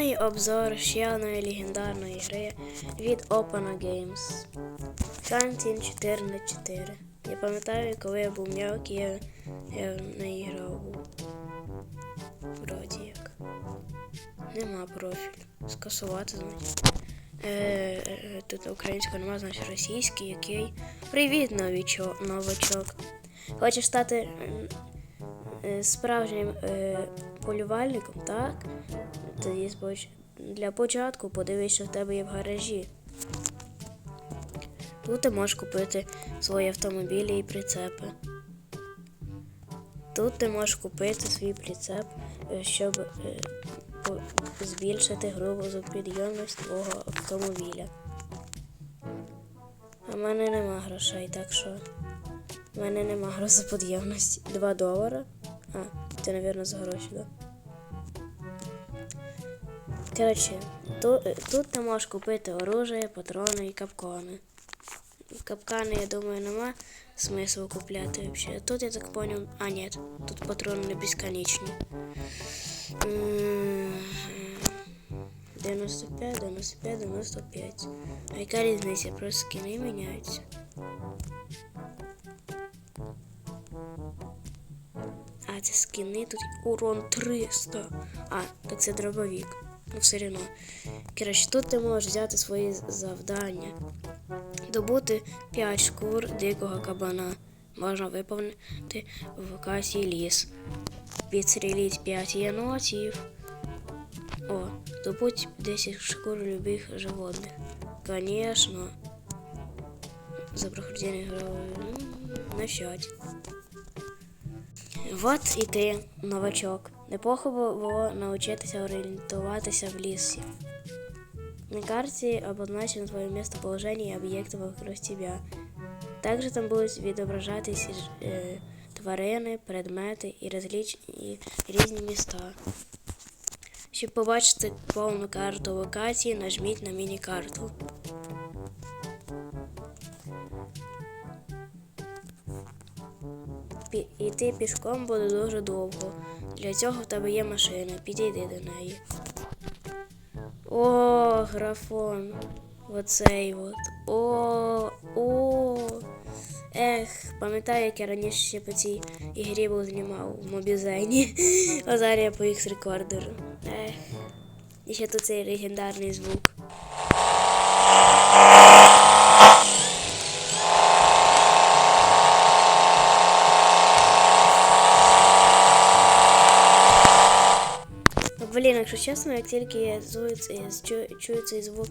І обзор ще одної легендарної гри від Opena Games. Кантін 4 на 4 Я пам'ятаю, коли я був м'який, я, я в неї грав. Вроді як. Нема профілю. Скасувати, значить. Е, е, тут українського нема, значить російський, який. Привіт, новічок, новачок. Хочеш стати е, справжнім е, полювальником, так? Тоді споч... для початку подивись, що в тебе є в гаражі. Тут ти можеш купити свої автомобілі і прицепи. Тут ти можеш купити свій прицеп, е, щоб е, збільшити грузопідйомність твого автомобіля. А в мене нема грошей, так що в мене нема грузопідйомності. 2 долара. А, це, мабуть, за гроші, так? Да? Коротше, тут, тут ти можеш купити оружие, патрони і капкани. Капкани, я думаю, нема смислу купляти взагалі. Тут я так понял. А, ні, тут патрони не безконечні. 95, 95, 95. А яка різниця? Просто скини міняються. А, це скини тут урон 300. А, так це дробовик. Ну, все одно. Коротше, тут ти можеш взяти свої завдання. Добути 5 шкур дикого кабана. Можна виповнити в касі ліс. Підстріліть 5 єнотів. О, добудь 10 шкур любих животних. Конечно. За прохождение игровой ну, начать. Вот і ти, новачок. Неплохо було навчитися орієнтуватися в лісі. На карте обозначено твое местоположение и объекты вокруг тебя. Также там будуть відображатись е, тварини, предмети і, розліч... і різні міста. Щоб побачити повну карту локації, нажміть на міні-карту. Іти пішком буде дуже довго. Для цього в тебе є машина. Підійди до неї. О, графон. Оцей от. О, о. Ех, пам'ятаю, як я раніше ще по цій ігрі був знімав в мобізені. А зараз я по їх рекордеру. Ех. І ще тут цей легендарний звук. Ну, Блін, якщо чесно, як тільки чую, цей звук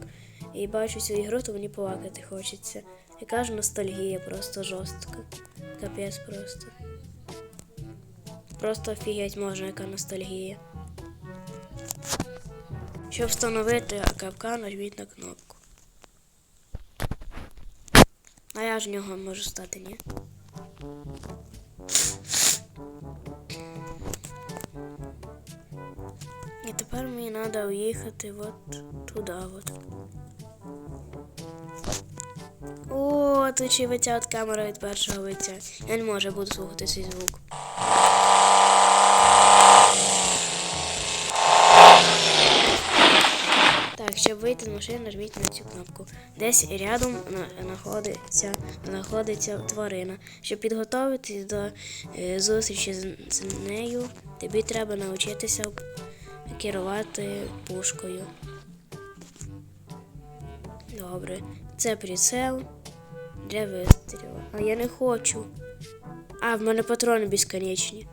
і бачу цю ігру, то мені плакати хочеться. Я кажу, ностальгія просто жорстка. Капець просто. Просто офігеть можна, яка ностальгія. Щоб встановити капкан, нажміть на кнопку. А я ж в нього можу стати, ні? І тепер мені треба уїхати от туди. О, тут ще витя от камера від першого виття. Я не можу, буду слухати цей звук. Так, щоб вийти з машини, нажміть на цю кнопку. Десь рядом на- знаходиться, знаходиться тварина. Щоб підготуватись до е, зустрічі з, з нею, тобі треба навчитися керувати пушкою. Добре. Це прицел для вистрілу. А я не хочу. А, в мене патрони безконечні.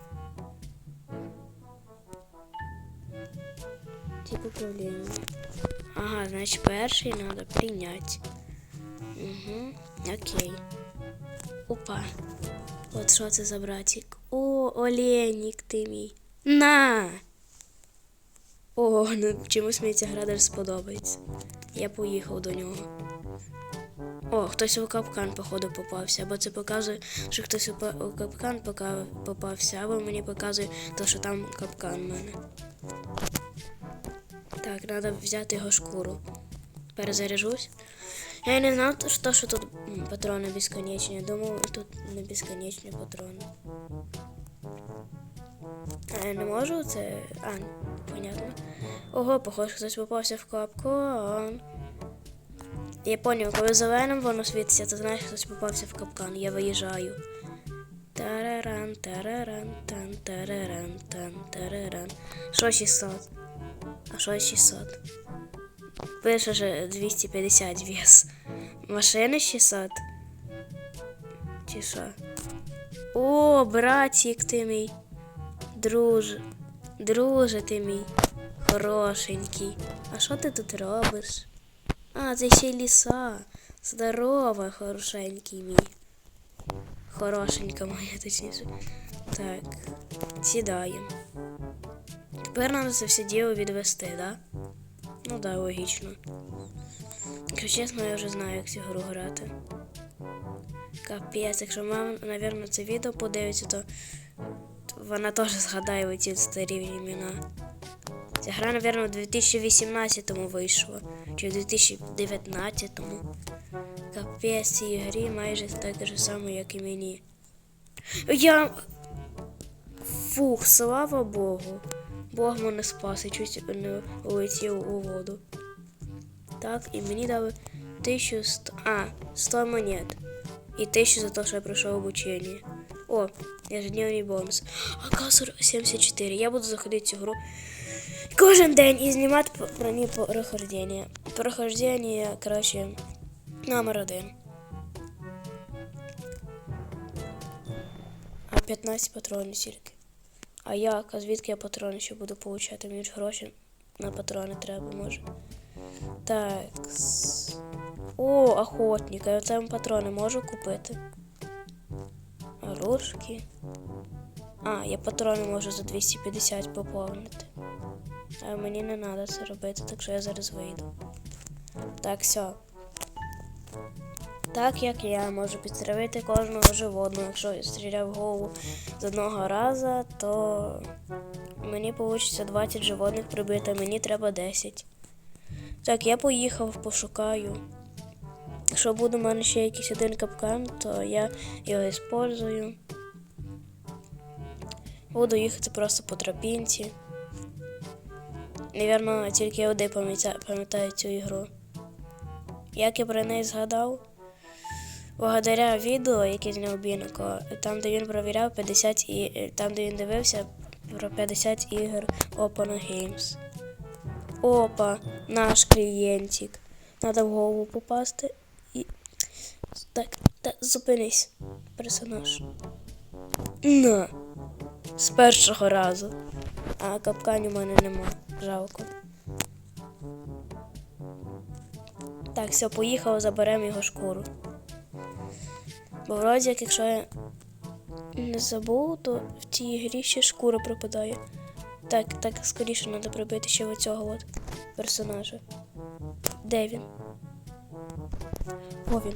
Тип управління. Ага, значить перший треба прийняти. Угу, окей. Опа. От що це за братик? О, оленік ти мій. На! О, ну чомусь мені ця гра сподобається. Я поїхав до нього. О, хтось у капкан, походу, попався. Або це показує, що хтось у, капкан попався, або мені показує то, що там капкан в мене. Так, треба взяти його шкуру. Перезаряжусь. Я не знав, що, що тут патрони безконечні. Думав, тут не безконечні патрони. А я не можу це. А, непонятно. Ого, похоже, хтось попався в капкан. Я поняв, коли зеленим воно світиться, то знаєш, хтось попався в капкан. Я виїжджаю. Тараран, тараран, тан, тараран, тан, тараран. Що 600? А що 600? Пише же 250 вес. Машини 600? Чи що? О, братик ти мій. Друже. Друже ти мій. Хорошенький. А що ти тут робиш? А, це ще й ліса. Здорово, хорошенький мій. Хорошенька моя, точніше. Так, сідаємо. Тепер нам це все діло відвести, да? Ну да, логічно. Якщо чесно, я вже знаю, як цю гру грати. Капець, якщо мама, напевно, це відео подивиться, то вона теж згадає ці старі імена. Ця гра, напевно, в 2018-му вийшла. Чи в 2019-му. Капець цій грі майже так же само, як і мені. Я. Фух, слава Богу. Бог мене спас і чуть не улетів у воду. Так, і мені дали 1100. А, 100 монет. І 1000 за те, що я пройшов обучення. О, ежедневний бонус. А 74. Я буду заходити цю гру кожен день і знімати про ній прохождення. Прохождення, коротше, номер один. А 15 патронів тільки. А як? А звідки я патрони ще буду получати? Мені ж гроші на патрони треба, може. Так. О, охотник. А я оце патрони можу купити. Оружки. А, я патрони можу за 250 поповнити. А мені не треба це робити, так що я зараз вийду. Так, все. Так як я можу підтравити кожного животного. Якщо стріляв в голову з одного разу, то мені вийде 20 животних прибити, а мені треба 10. Так, я поїхав, пошукаю. Якщо буде в мене ще якийсь один капкан, то я його использую. Буду їхати просто по тропінці. Навірно, тільки я один пам'ятаю, цю ігру. Як я про неї згадав? Благодаря відео, яке зняв Бінако, там, де він провіряв 50 і там, де він дивився про 50 ігор Open Games. Опа, наш клієнтик. Надо в голову попасти. Так, так, зупинись, персонаж. На. З першого разу. А капканів у мене нема. Жалко. Так, все, поїхав, заберемо його шкуру. Бо вроді, як якщо я не забув, то в цій грі ще шкура пропадає. Так, так, скоріше треба прибити ще оцього от персонажа. Де він? О він.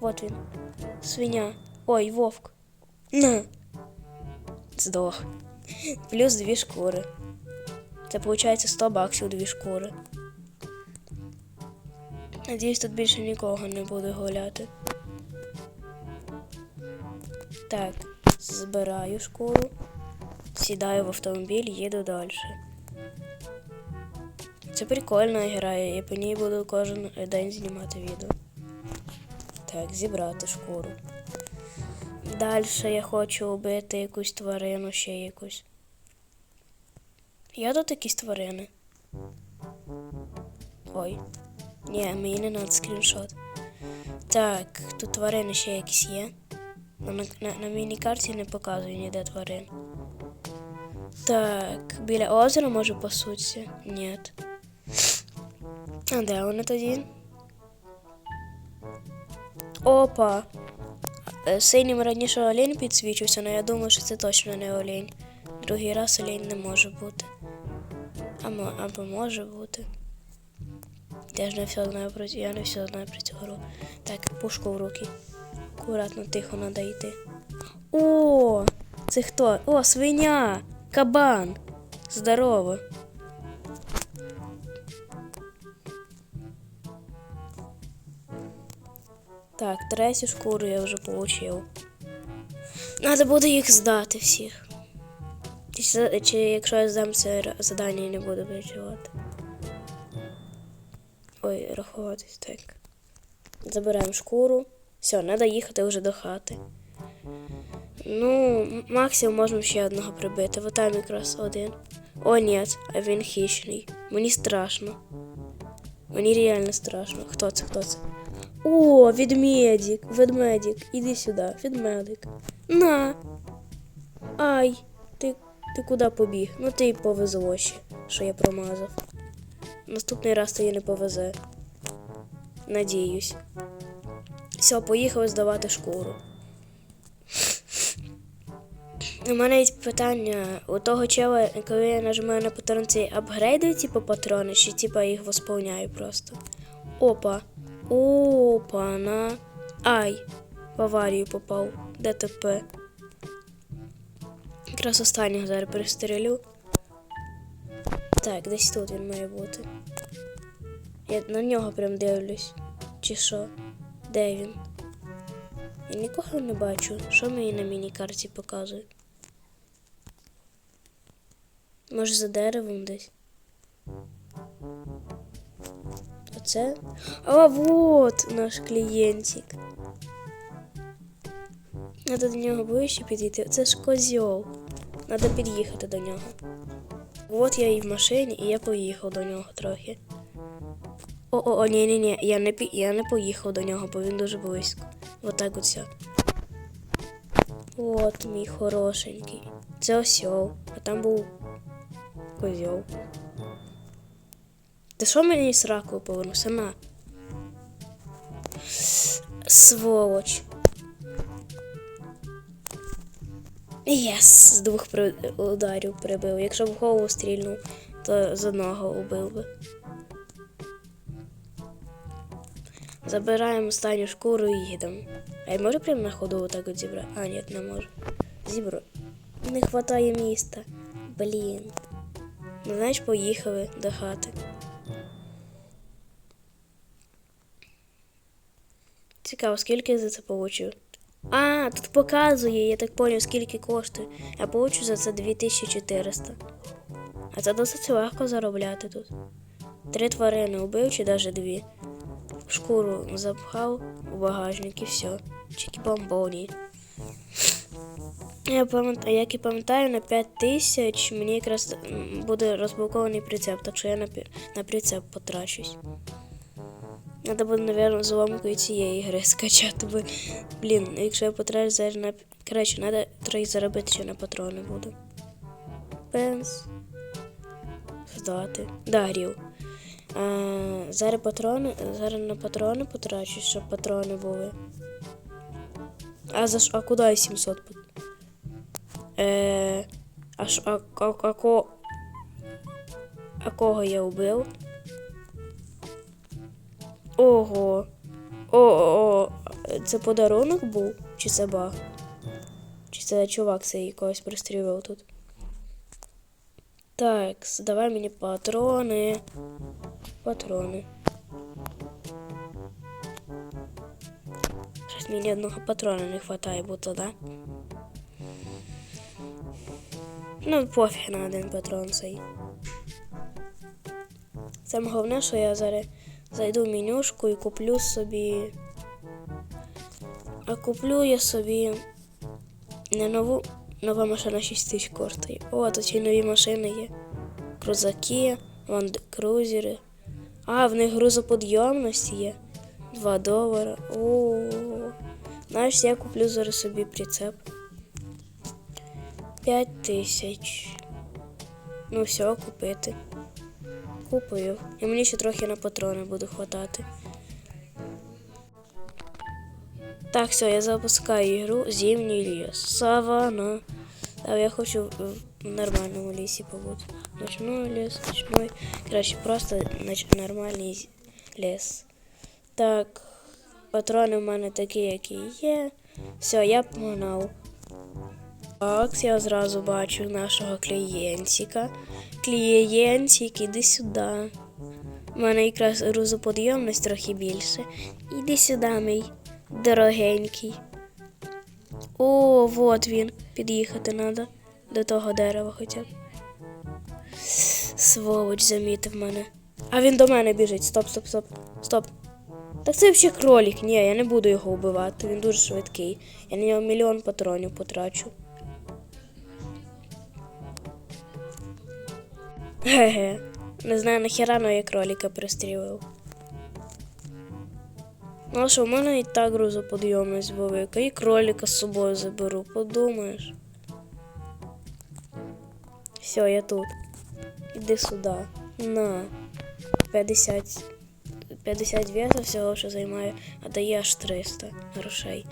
Вот він. Свиня. Ой, вовк. На. Здох. Плюс дві шкури. Це виходить 100 баксів дві шкури. Надіюсь, тут більше нікого не буде гуляти. Так, збираю шкуру, сідаю в автомобіль, їду далі. Це прикольна гра, я по ній буду кожен день знімати відео. Так, зібрати шкуру. Далі я хочу вбити якусь тварину, ще якусь. Є тут якісь тварини? Ой. Ні, мені не треба скріншот. Так, тут тварини ще якісь є. На, на, на, міні-карті не показує ніде тварин. Так, біля озера може пасуться? Ні. А де вони тоді? Опа! Е, Синім раніше олень підсвічився, але я думаю, що це точно не олень. Другий раз олень не може бути. Або, або може бути. Я ж не все знаю про я не все знаю про цю гру. Так, пушку в руки. Акуратно, тихо надо йти. О! Це хто? О, свиня! Кабан! Здорово! Так, третю шкуру я вже получив. Надо буде їх здати всіх. Чи, чи якщо я здам це завдання, я не буду переживати. Ой, рахуватись так. Забираємо шкуру. Все, треба їхати вже до хати. Ну, максимум можемо ще одного прибити. Вот там якраз один. О, ні, а він хищний. Мені страшно. Мені реально страшно. Хто це? Хто це? О, ведмедик, ведмедик, іди сюди, ведмедик. На. Ай, ти, ти куди побіг? Ну ти й повезло ще, що я промазав. Наступний раз тобі не повезе. Надіюсь. Все, поїхали здавати шкуру. У мене є питання у того чела, коли я нажимаю на патрон, цей апгрейдує типу патрони, чи типу їх восполняю просто. Опа. Опа, на. Ай. В аварію попав. ДТП. Якраз останнього зараз перестрілю. Так, десь тут він має бути. Я на нього прям дивлюсь. Чи що? Де він? Я нікого не бачу. Що мені на міні-карті показує? Може за деревом десь? Оце? А вот наш клієнтик. Надо до нього ближче підійти. Це ж козьол. Надо під'їхати до нього. От я і в машині, і я поїхав до нього трохи. О-о-о, ні-ні-ні, я не, я не поїхав до нього, бо він дуже близько. Отак от все. От мій хорошенький. Це осьол, а там був козьол. Ти що мені сраку повернувся? На. Сволоч. Єс, з двох ударів прибив. Якщо б голову стрільнув, то з одного убив би. Забираємо останню шкуру і їдемо. А я можу прямо на ходу отак от зібрати? А, ні, не можу. Зібру. Не вистачає міста. Блін. Ну, знаєш, поїхали до хати. Цікаво, скільки я за це получу. А, тут показує, я так поняв, скільки коштує. Я получу за це 2400. А це досить легко заробляти тут. Три тварини убив чи навіть дві. Шкуру запхав у багажник і все. Чики бомбоні. Я пам'ятаю, як і пам'ятаю, на 5 тисяч мені якраз буде розблокований прицеп, так що я на, на прицеп потрачусь. Надо буде, напевно, зломкою цієї гри скачати, бо, блін, якщо я потрачу зараз на. Коротше, треба трохи заробити, що на патрони буду. Пенс. Здати. Да, грів. А, зараз патрони. Зараз на патрони потрачу, щоб патрони були. А за що? А куди я 700? пот- Е, а, ш- а, а, а, ко... а кого я вбив? Ого. О, о, це подарунок був? Чи це баг? Чи це чувак цей когось пристрілив тут? Так, давай мені патрони. Патрони. Щось мені одного патрона не вистачає, будто, да? Ну, пофіг на один патрон цей. Саме головне, що я зараз зайду в менюшку і куплю собі. А куплю я собі не нову. Нова машина 6 тисяч коштує. О, тут ще нові машини є. Крузаки, ландкрузери. А, в них грузоподйомність є. 2 долара. О. Знаєш, я куплю зараз собі прицеп. 5 тисяч. Ну все, купити. Купую. І мені ще трохи на патрони буде хватати. Так, все, я запускаю ігру Зимній ліс. Савана. Так, я хочу в нормальному лісі побути. Ночной ліс, ночной. Короче, просто нормальний ліс. Так, патрони в мене такі, які є. Все, я погнав. Так, я зразу бачу нашого клієнтика. Клієнтик, іди сюди. У мене якраз грузоподйомність трохи більше. Іди сюди, мій дорогенький. О, вот він. Під'їхати треба. до того дерева хоча б. Сволоч замітив мене. А він до мене біжить. Стоп, стоп, стоп. Стоп. Так це взагалі кролик. Ні, я не буду його вбивати. Він дуже швидкий. Я на нього мільйон патронів потрачу. Ге-ге. Не знаю, нахіра но я кролика пристрілив. Ну що, в мене і так грузоподйомність велика, і кролика з собою заберу, подумаєш. Все, я тут. Іди сюди. На. 50. 50 веса всього, що займає, а дає аж 300 грошей.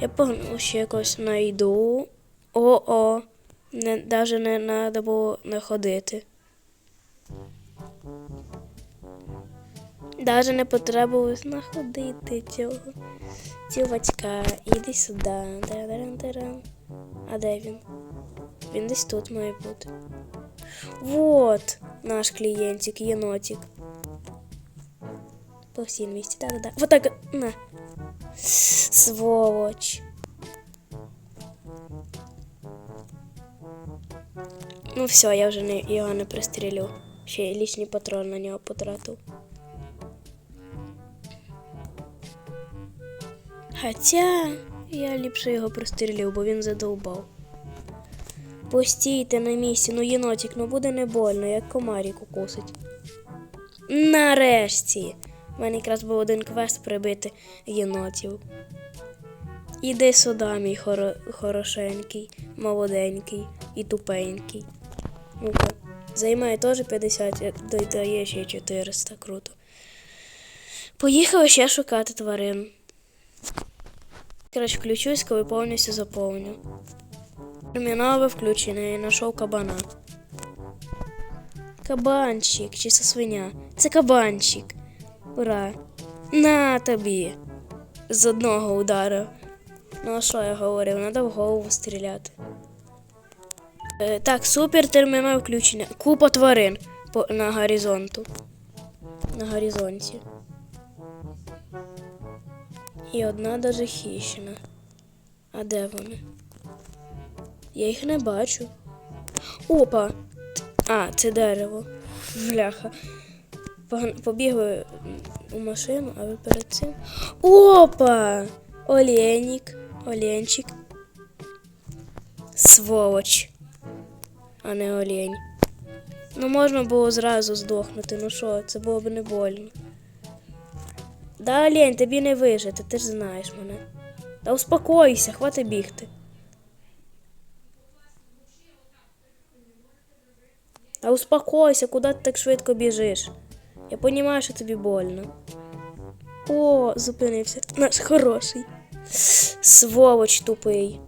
Я погнав ще якось найду. О-о. Не, даже не треба було не ходити. Даже не потребувалось знаходити цього. Цівачка, іди сюди. А де він? Він десь тут має бути. Вот наш клієнтик, єнотик. По всій місці, да-да-да. Вот так, на. Сволоч. Ну все, я вже не, його не пристрілю. Ще й лічний патрон на нього потратив. Хоча я ліпше його пристрілив, бо він задовбав. Постійте на місці, ну єнотик, ну буде не больно, як комарік укусить. Нарешті. У мене якраз був один квест прибити єнотів. Іди сюди, мій хоро... хорошенький, молоденький і тупенький. Ну-ка, займає теж 50, як додає ще 400, круто. Поїхали ще шукати тварин. Коротше, включусь, коли повністю заповню. Термінове включення знайшов кабана. Кабанчик чи це свиня? Це кабанчик. Ура! На тобі! З одного удару. Ну а що я говорив? Надо в голову стріляти. Е, так, супер термінове включення. Купа тварин по, на горизонту. На горизонті. І одна даже хищна. А де вони? Я їх не бачу. Опа! А, це дерево. Бляха. Побігли у машину, а ви перед цим. Опа! Оленік. Оленчик. Сволоч. А не олень. Ну можна було зразу здохнути. Ну що, це було б не больно. Да, олень, тобі не вижити, ти ж знаєш мене. Та успокойся, хвати бігти. Та успокойся, куди ти так швидко біжиш? Я розумію, що тобі больно. О, зупинився. Наш хороший. Сволоч тупий.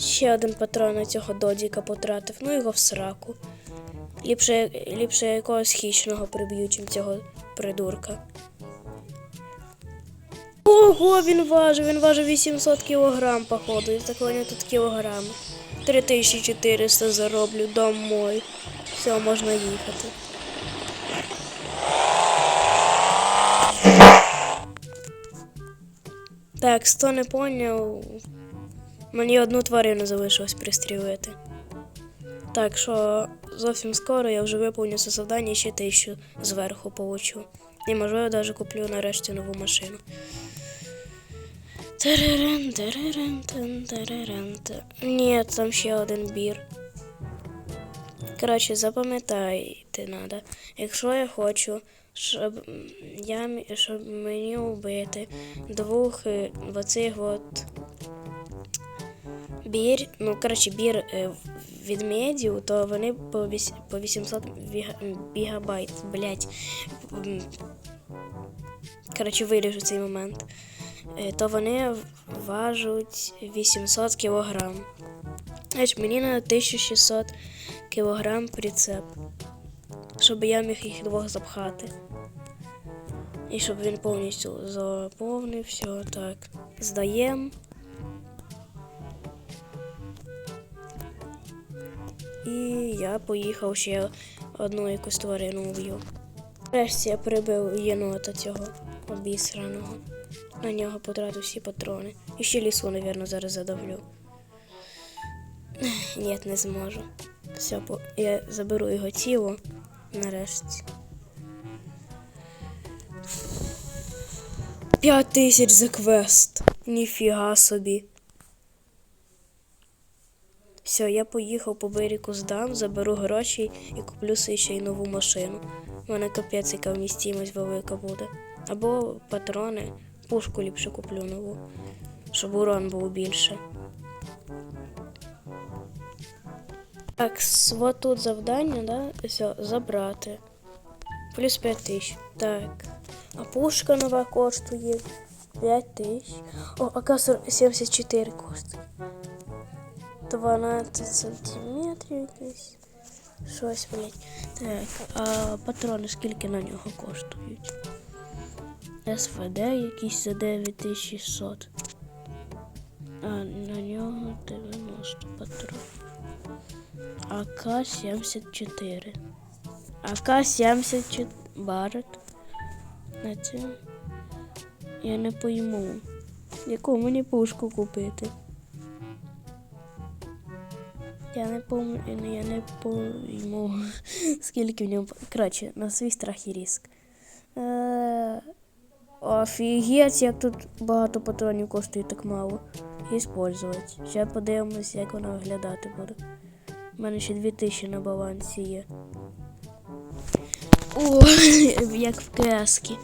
Ще один патрон на цього додіка потратив, ну його в сраку. Ліпше, ліпше якогось хищного приб'ю, чим цього придурка. Ого, він важив, він важив 800 кілограм, походу. І так вони тут кілограми. 3400 зароблю домой. Все, можна їхати. Так, хто не поняв, мені одну тварину залишилось пристрілити. Так що зовсім скоро я вже виповню це завдання і ще тисячу зверху получу. І можливо навіть куплю нарешті нову машину. Ні, там ще один бір. Коротше, запам'ятайте надо. Якщо я хочу, щоб я щоб мені вбити двох е, оцих от бір, ну коротше, бір е, відмедів, то вони по, 800 віга- гігабайт, блять. Коротше, виріжу цей момент. Е, То вони важуть 800 кілограм. Знаєш, мені на 1600 кілограм прицеп, щоб я міг їх двох запхати. І щоб він повністю заповнив все так. Здаємо. І я поїхав ще одну якусь тварину вб'ю. Нарешті я прибив єнота цього обісраного. на нього потратив всі патрони. І ще лісу, напевно, зараз задавлю. Ні, не зможу. Все, я заберу його тіло нарешті. П'ять тисяч за квест. Ніфіга собі. Все, я поїхав по берегу здам, заберу гроші і куплю собі ще й нову машину. У мене капець яка вмістимость велика буде. Або патрони, пушку ліпше куплю нову, щоб урон був більше. Так, вот тут завдання, да? Все, забрати. Плюс 5 тисяч. Так. А пушка нова коштує 5 тисяч. О, а АК 74 коштує. 12 сантиметрів якийсь. Щось, блядь. Так, а патрони скільки на нього коштують? СВД якийсь за 9600. А на нього 90 патронів. АК-74. АК-74. Барет. На це. Я не пойму. Яку мені пушку купити? Я не пойму, я не пойму, скільки в ньому. Коротше, на свій страх і риск. Е, Офігеть, як тут багато патронів коштує так мало. Іспользувати. Ще подивимось, як воно виглядати буде. У мене ще 2000 на балансі є. О, як в кески.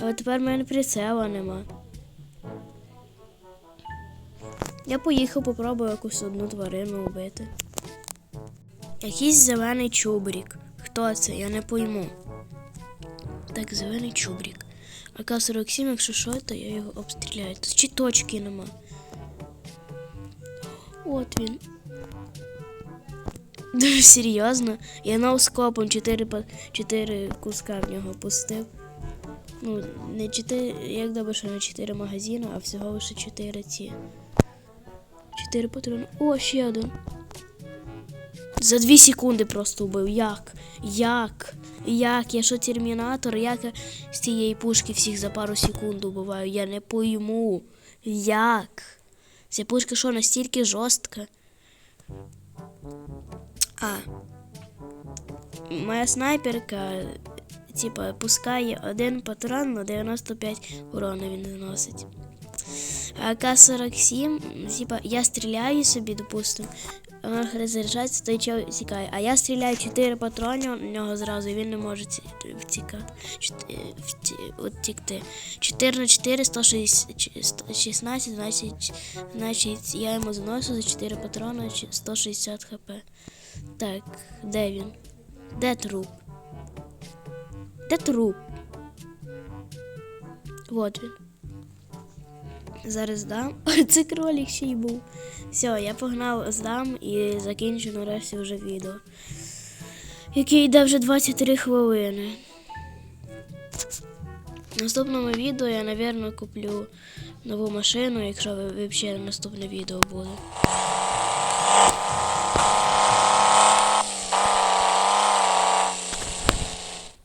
Але тепер в мене прицела нема. Я поїхав, попробую якусь одну тварину вбити. Якийсь зелений чубрік. Хто це? Я не пойму. Так, зелений чубрік. АК-47, якщо що, то я його обстріляю. Тут чи точки нема. От він. Серйозно. Я ноускопом 4, 4 куска в нього пустив. Ну, не 4, як добре, що не 4 магазини, а всього лише 4 ці. 4 патрони. О, ще один. За 2 секунди просто вбив. Як? Як? Як? Я що термінатор? Як я з цієї пушки всіх за пару секунд убиваю? Я не пойму. Як? Ця пушка що настільки жорстка? А. Моя снайперка, типа, пускає один патрон на 95 урона він наносить. А АК-47, типа, я стріляю собі, допустим, вона розряджається, той чел тікає. А я стріляю 4 патрони у нього зразу, він не може втікати. Е, Втікти. 4 на 4, 116, значить, значить, я йому заношу за 4 патрони 160 хп. Так, де він? Де труп? Де труп? Вот він. Зараз дам. Це кролік ще й був. Все, я погнав здам і закінчу нарешті вже відео. Яке йде вже 23 хвилини. В наступному відео я, напевно, куплю нову машину, якщо ви взагалі наступне відео буде.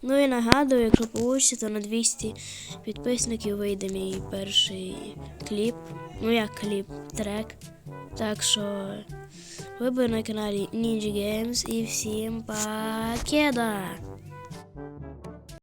Ну і нагадую, якщо вийде, то на 200 підписників вийде мій перший кліп. Ну як кліп, трек. Так що ви були на каналі Ninja Games і всім пакеда!